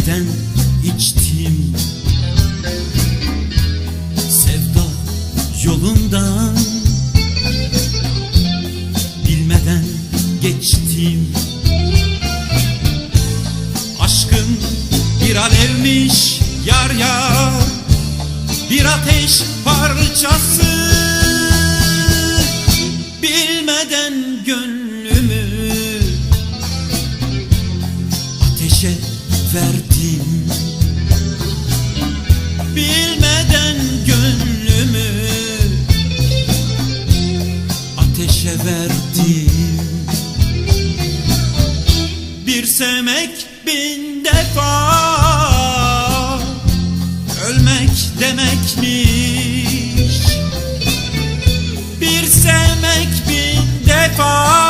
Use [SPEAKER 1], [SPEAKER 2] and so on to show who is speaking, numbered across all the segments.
[SPEAKER 1] Bilmeden içtim Sevda yolundan Bilmeden geçtim Aşkın bir alevmiş yar yar Bir ateş parçası. Bilmeden gönlümü Ateşe verdim Bilmeden gönlümü Ateşe verdim. Bir sevmek bin defa Ölmek demekmiş. Bir sevmek bin defa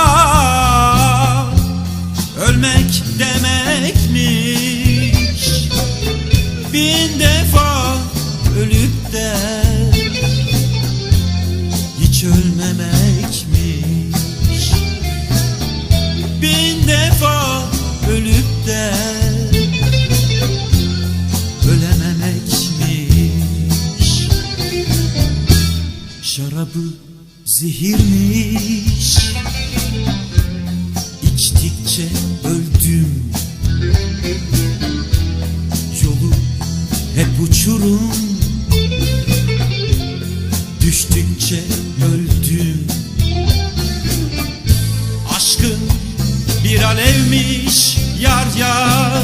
[SPEAKER 1] Hiç ölmemekmiş Bin defa ölüp de Ölememekmiş Şarabı zehirmiş Düştükçe öldüm. Aşkın bir alevmiş yar yar.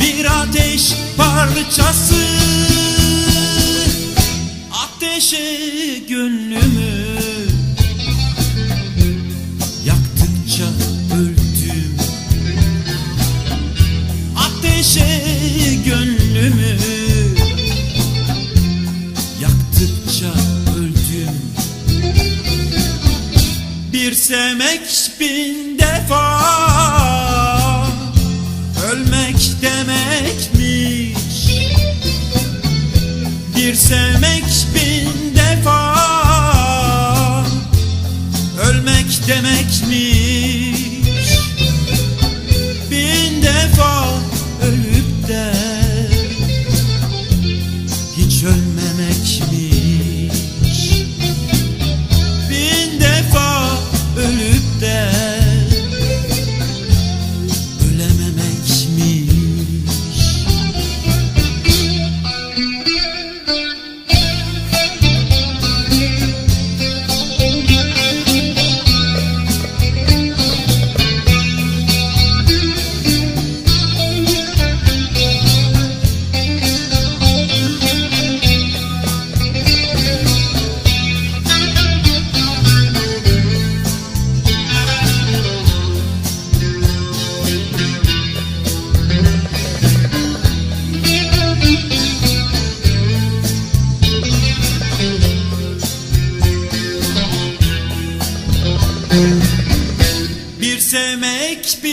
[SPEAKER 1] Bir ateş parçası. Ateşe gönlümü sevmek bin defa. Ölmek demekmiş. Bir sevmek bin defa. Ölmek demekmiş sevmek bin